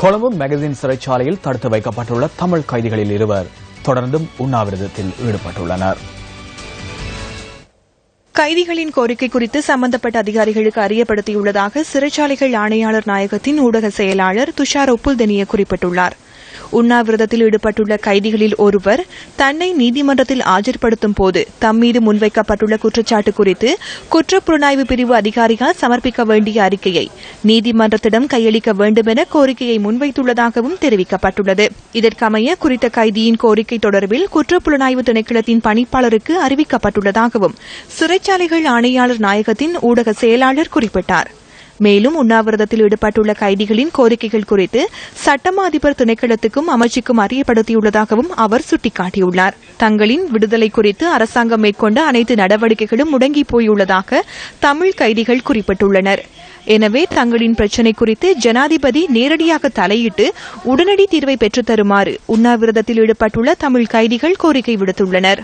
Colombo magazine சிறைச்சாலையில் தடுத்து வைக்கப்பட்டுள்ள தமிழ் கைதிகளில் இருவர் தொடர்ந்தும் உண்ணாவிரதத்தில் ஈடுபட்டுள்ளனர். கைதிகளின் கோரிக்கை குறித்து சம்பந்தப்பட்ட அதிகாரிகளுக்கு அறியப்படுத்தியுள்ளதாக சிறைச்சாலைகள் ஆணையாளர் நாயகத்தின் ஊடக செயலாளர் துஷார் ஒப்புல்தெனிய குறிப்பிட்டுள்ளார். உண்ணாவிரதத்தில் ஈடுபட்டுள்ள கைதிகளில் ஒருவர் தன்னை நீதிமன்றத்தில் ஆஜர்படுத்தும் போது தம்மீது முன்வைக்கப்பட்டுள்ள குற்றச்சாட்டு குறித்து குற்றப்புலனாய்வு பிரிவு அதிகாரிகள் சமர்ப்பிக்க வேண்டிய அறிக்கையை நீதிமன்றத்திடம் கையளிக்க வேண்டும் என கோரிக்கையை முன்வைத்துள்ளதாகவும் தெரிவிக்கப்பட்டுள்ளது. இதற்கமைய குறித்த கைதியின் கோரிக்கை தொடர்பில் குற்றப்புலனாய்வு திணைக்களத்தின் பணிப்பாளருக்கு அறிவிக்கப்பட்டுள்ளதாகவும் சிறைச்சாலைகள் ஆணையாளர் நாயகத்தின் ஊடக செயலாளர் குறிப்பிட்டார். மேலும் உண்ணாவிரதத்தில் ஈடுபட்டுள்ள கைதிகளின் கோரிக்கைகள் குறித்து சட்டமா அதிபர் திணைக்களத்துக்கும் அமைச்சுக்கும் அறியப்படுத்தியுள்ளதாகவும் அவர் சுட்டிக்காட்டியுள்ளார். தங்களின் விடுதலை குறித்து அரசாங்கம் மேற்கொண்ட அனைத்து நடவடிக்கைகளும் முடங்கி போயுள்ளதாக தமிழ் கைதிகள் குறிப்பிட்டுள்ளனர். எனவே தங்களின் பிரச்சினை குறித்து ஜனாதிபதி நேரடியாக தலையிட்டு உடனடி தீர்வை பெற்றுத் தருமாறு உண்ணாவிரதத்தில் ஈடுபட்டுள்ள தமிழ் கைதிகள் கோரிக்கை விடுத்துள்ளனர்.